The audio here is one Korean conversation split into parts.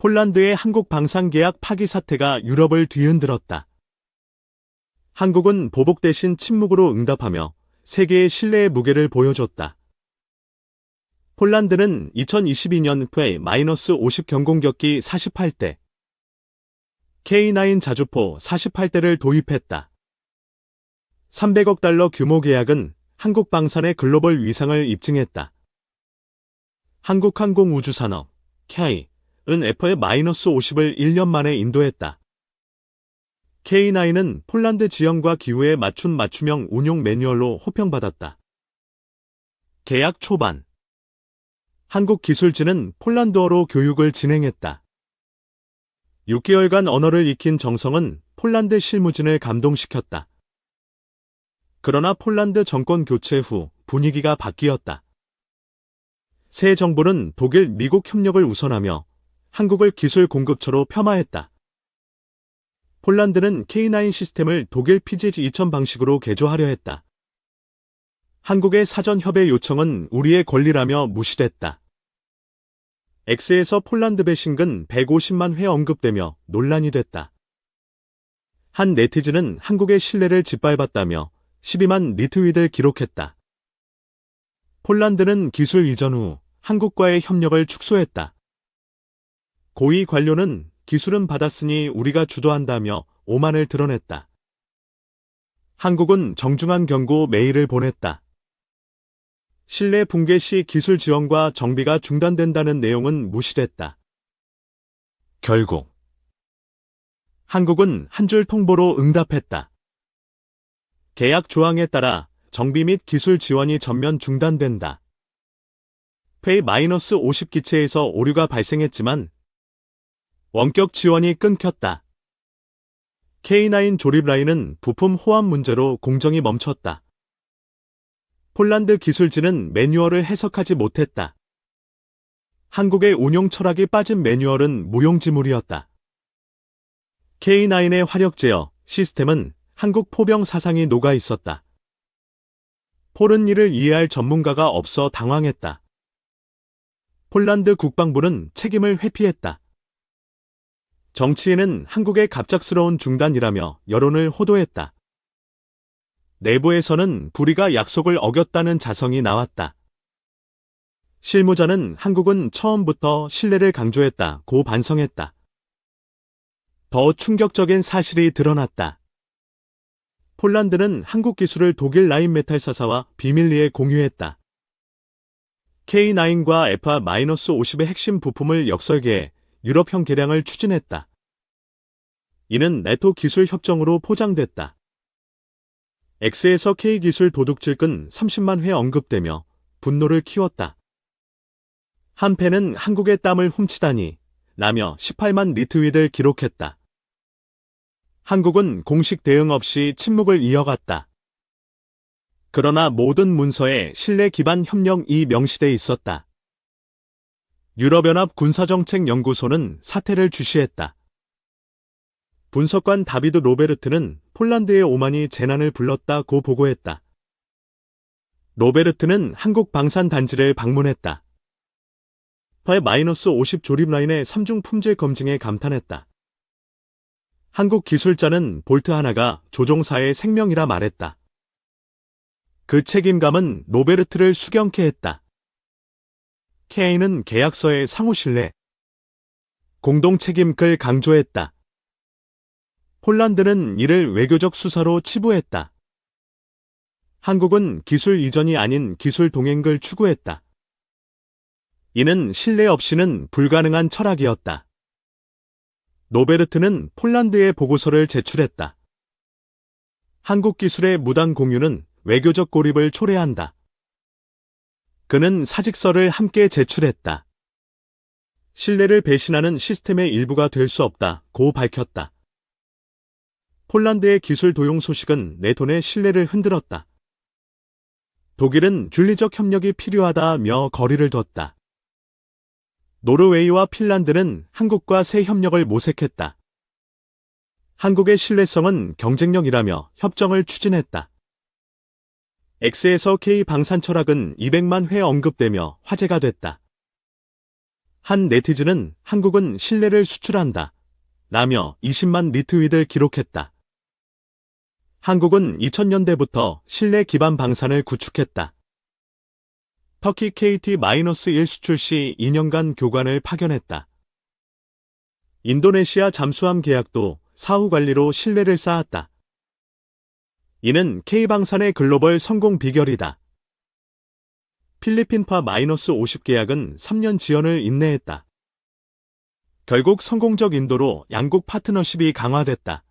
폴란드의 한국 방산 계약 파기 사태가 유럽을 뒤흔들었다. 한국은 보복 대신 침묵으로 응답하며 세계의 신뢰의 무게를 보여줬다. 폴란드는 2022년 FA-50 경공격기 48대, K9 자주포 48대를 도입했다. 300억 달러 규모 계약은 한국 방산의 글로벌 위상을 입증했다. 한국항공우주산업, K, 은 FA-50을 1년 만에 인도했다. K9은 폴란드 지형과 기후에 맞춘 맞춤형 운용 매뉴얼로 호평받았다. 계약 초반 한국 기술진은 폴란드어로 교육을 진행했다. 6개월간 언어를 익힌 정성은 폴란드 실무진을 감동시켰다. 그러나 폴란드 정권 교체 후 분위기가 바뀌었다. 새 정부는 독일, 미국 협력을 우선하며 한국을 기술 공급처로 폄하했다. 폴란드는 K9 시스템을 독일 PZ2000 방식으로 개조하려 했다. 한국의 사전 협의 요청은 우리의 권리라며 무시됐다. X에서 폴란드 배신근 150만 회 언급되며 논란이 됐다. 한 네티즌은 한국의 신뢰를 짓밟았다며 12만 리트윗을 기록했다. 폴란드는 기술 이전 후 한국과의 협력을 축소했다. 고위 관료는 기술은 받았으니 우리가 주도한다며 오만을 드러냈다. 한국은 정중한 경고 메일을 보냈다. 신뢰 붕괴 시 기술 지원과 정비가 중단된다는 내용은 무시됐다. 결국 한국은 한 줄 통보로 응답했다. 계약 조항에 따라 정비 및 기술 지원이 전면 중단된다. 페이-50 기체에서 오류가 발생했지만 원격 지원이 끊겼다. K9 조립 라인은 부품 호환 문제로 공정이 멈췄다. 폴란드 기술진은 매뉴얼을 해석하지 못했다. 한국의 운용 철학이 빠진 매뉴얼은 무용지물이었다. K9의 화력 제어 시스템은 한국 포병 사상이 녹아 있었다. 폴은 이를 이해할 전문가가 없어 당황했다. 폴란드 국방부는 책임을 회피했다. 정치인은 한국의 갑작스러운 중단이라며 여론을 호도했다. 내부에서는 불의가 약속을 어겼다는 자성이 나왔다. 실무자는 한국은 처음부터 신뢰를 강조했다고 반성했다. 더 충격적인 사실이 드러났다. 폴란드는 한국 기술을 독일 라인 메탈 사사와 비밀리에 공유했다. K9과 FA-50의 핵심 부품을 역설계해 유럽형 개량을 추진했다. 이는 네토 기술 협정으로 포장됐다. X에서 K 기술 도둑질근 30만 회 언급되며 분노를 키웠다. 한패는 한국의 땀을 훔치다니 라며 18만 리트윗을 기록했다. 한국은 공식 대응 없이 침묵을 이어갔다. 그러나 모든 문서에 신뢰 기반 협력이 명시돼 있었다. 유럽연합 군사정책연구소는 사태를 주시했다. 분석관 다비드 로베르트는 폴란드의 오만이 재난을 불렀다고 보고했다. 로베르트는 한국 방산단지를 방문했다. 파에-50 조립 라인의 3중 품질 검증에 감탄했다. 한국 기술자는 볼트 하나가 조종사의 생명이라 말했다. 그 책임감은 노베르트를 수경케 했다. 케인은 계약서의 상호 신뢰, 공동 책임을 강조했다. 폴란드는 이를 외교적 수사로 치부했다. 한국은 기술 이전이 아닌 기술 동행을 추구했다. 이는 신뢰 없이는 불가능한 철학이었다. 노베르트는 폴란드의 보고서를 제출했다. 한국 기술의 무단 공유는 외교적 고립을 초래한다. 그는 사직서를 함께 제출했다. 신뢰를 배신하는 시스템의 일부가 될 수 없다. 고 밝혔다. 폴란드의 기술 도용 소식은 네톤의 신뢰를 흔들었다. 독일은 줄리적 협력이 필요하다며 거리를 뒀다. 노르웨이와 핀란드는 한국과 새 협력을 모색했다. 한국의 신뢰성은 경쟁력이라며 협정을 추진했다. X에서 K 방산 철학은 200만 회 언급되며 화제가 됐다. 한 네티즌은 한국은 신뢰를 수출한다. 라며 20만 리트윗을 기록했다. 한국은 2000년대부터 신뢰 기반 방산을 구축했다. 터키 KT-1 수출 시 2년간 교관을 파견했다. 인도네시아 잠수함 계약도 사후 관리로 신뢰를 쌓았다. 이는 K방산의 글로벌 성공 비결이다. 필리핀파 마이너스 50 계약은 3년 지연을 인내했다. 결국 성공적 인도로 양국 파트너십이 강화됐다.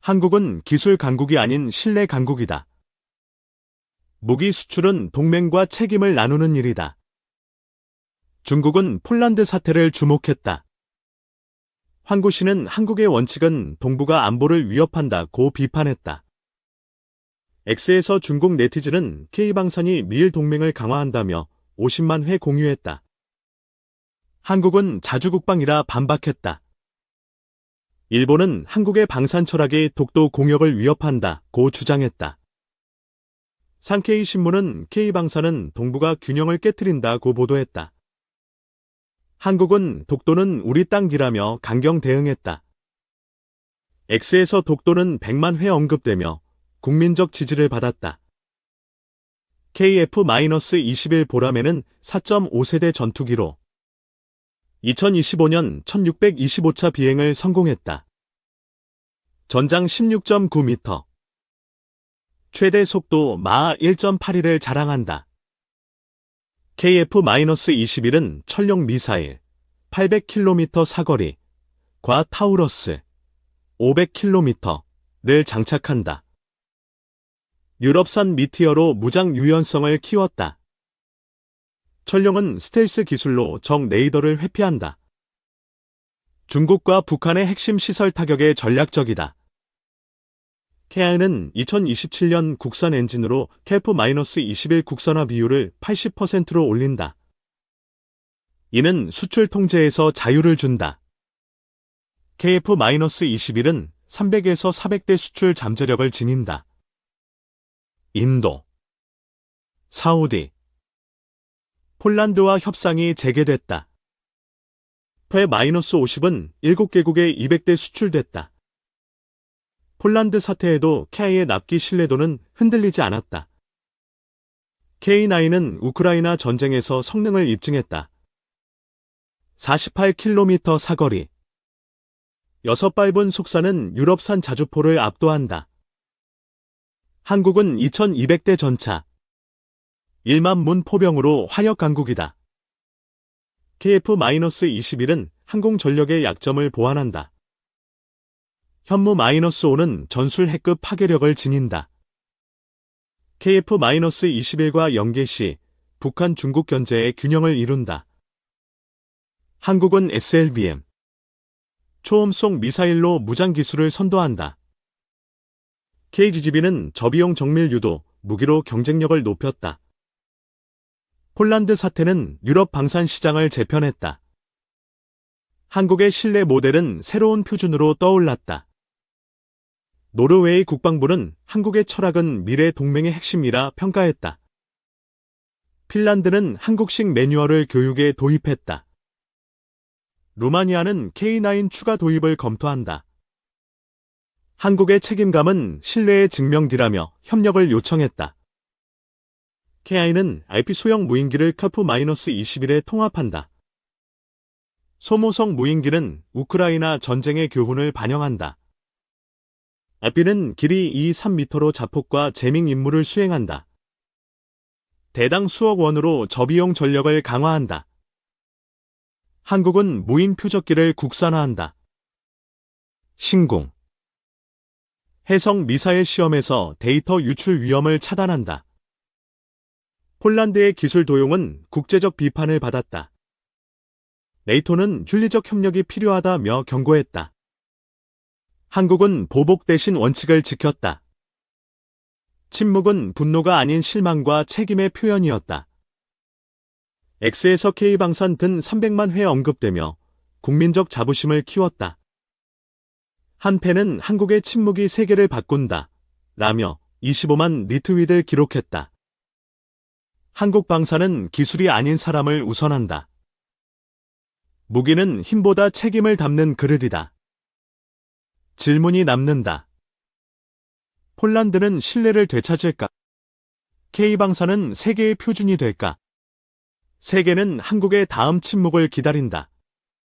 한국은 기술 강국이 아닌 신뢰 강국이다. 무기 수출은 동맹과 책임을 나누는 일이다. 중국은 폴란드 사태를 주목했다. 황구 씨는 한국의 원칙은 동북아 안보를 위협한다고 비판했다. X에서 중국 네티즌은 K방산이 미일 동맹을 강화한다며 50만 회 공유했다. 한국은 자주국방이라 반박했다. 일본은 한국의 방산 철학이 독도 공역을 위협한다고 주장했다. 상케이 신문은 K방산은 동북아 균형을 깨뜨린다고 보도했다. 한국은 독도는 우리 땅이라며 강경 대응했다. X에서 독도는 100만 회 언급되며 국민적 지지를 받았다. KF-21 보람에는 4.5세대 전투기로 2025년 1625차 비행을 성공했다. 전장 16.9m 최대 속도 마하 1.81을 자랑한다. KF-21은 천룡 미사일 800km 사거리 과 타우러스 500km를 장착한다. 유럽산 미티어로 무장 유연성을 키웠다. 천룡은 스텔스 기술로 적 레이더를 회피한다. 중국과 북한의 핵심 시설 타격에 전략적이다. 케아는 2027년 국산 엔진으로 KF-21 국산화 비율을 80%로 올린다. 이는 수출 통제에서 자유를 준다. KF-21은 300에서 400대 수출 잠재력을 지닌다. 인도, 사우디, 폴란드와 협상이 재개됐다. 페-50은 7개국에 200대 수출됐다. 폴란드 사태에도 K의 납기 신뢰도는 흔들리지 않았다. K9은 우크라이나 전쟁에서 성능을 입증했다. 48km 사거리. 여섯 밟은 속사는 유럽산 자주포를 압도한다. 한국은 2200대 전차. 1만 문 포병으로 화력 강국이다. KF-21은 항공전력의 약점을 보완한다. 현무-5는 전술 핵급 파괴력을 지닌다. KF-21과 연계 시 북한 중국 견제의 균형을 이룬다. 한국은 SLBM 초음속 미사일로 무장 기술을 선도한다. KGB는 저비용 정밀 유도 무기로 경쟁력을 높였다. 폴란드 사태는 유럽 방산 시장을 재편했다. 한국의 신뢰 모델은 새로운 표준으로 떠올랐다. 노르웨이 국방부는 한국의 철학은 미래 동맹의 핵심이라 평가했다. 핀란드는 한국식 매뉴얼을 교육에 도입했다. 루마니아는 K9 추가 도입을 검토한다. 한국의 책임감은 신뢰의 증명기라며 협력을 요청했다. KI는 IP 소형 무인기를 카프-21에 통합한다. 소모성 무인기는 우크라이나 전쟁의 교훈을 반영한다. IP는 길이 2, 3m로 자폭과 재밍 임무를 수행한다. 대당 수억 원으로 저비용 전력을 강화한다. 한국은 무인 표적기를 국산화한다. 신공 해성 미사일 시험에서 데이터 유출 위험을 차단한다. 폴란드의 기술 도용은 국제적 비판을 받았다. 네이토는 윤리적 협력이 필요하다며 경고했다. 한국은 보복 대신 원칙을 지켰다. 침묵은 분노가 아닌 실망과 책임의 표현이었다. X에서 K방산 든 300만 회 언급되며 국민적 자부심을 키웠다. 한패는 한국의 침묵이 세계를 바꾼다. 라며 25만 리트윗을 기록했다. 한국 방사는 기술이 아닌 사람을 우선한다. 무기는 힘보다 책임을 담는 그릇이다. 질문이 남는다. 폴란드는 신뢰를 되찾을까? K방사는 세계의 표준이 될까? 세계는 한국의 다음 침묵을 기다린다.